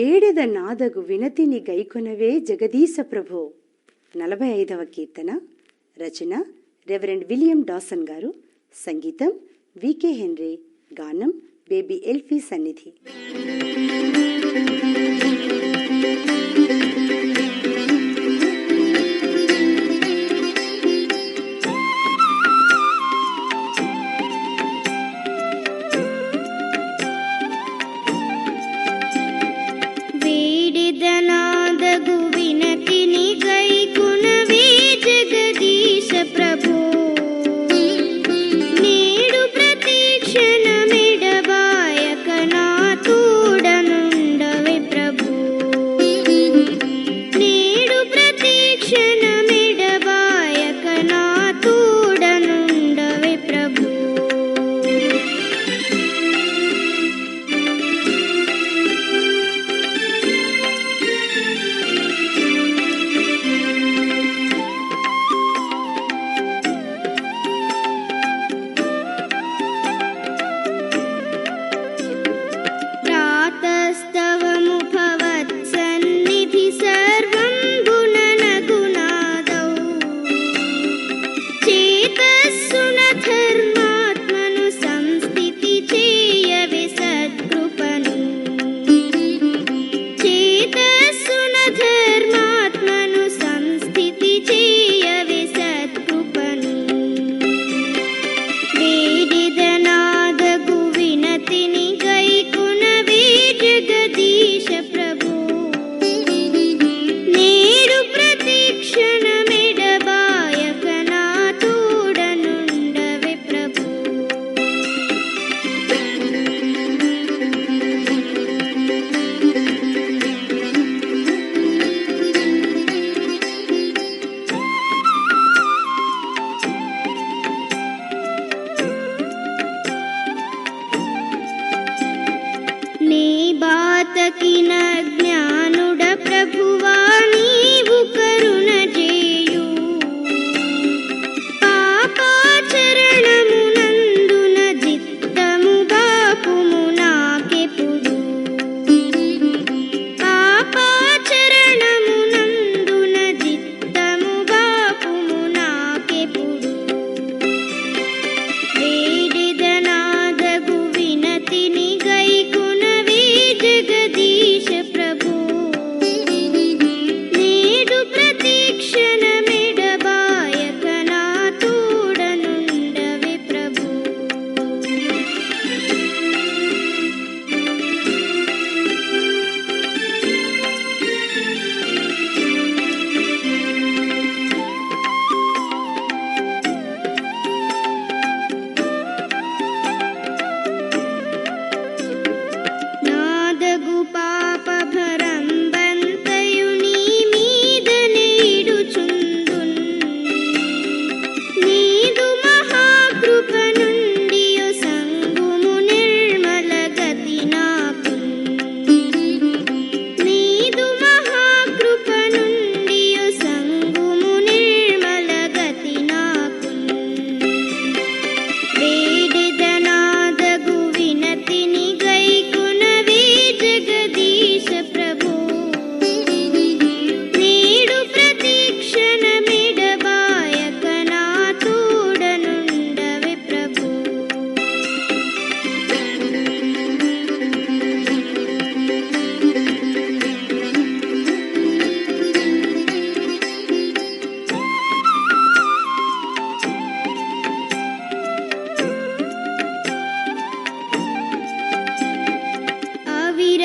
ఏడెద నాదగు వినతిని గైకొనవే జగదీశ ప్రభు. నలభై ఐదవ కీర్తన రచన రెవరెండ్ విలియం డాసన్ గారు. సంగీతం వికే హెన్రీ గానం బేబీ ఎల్ఫీ సన్నిధి. thank you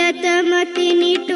ನಿಯತ ಮತಿ ನಿಟು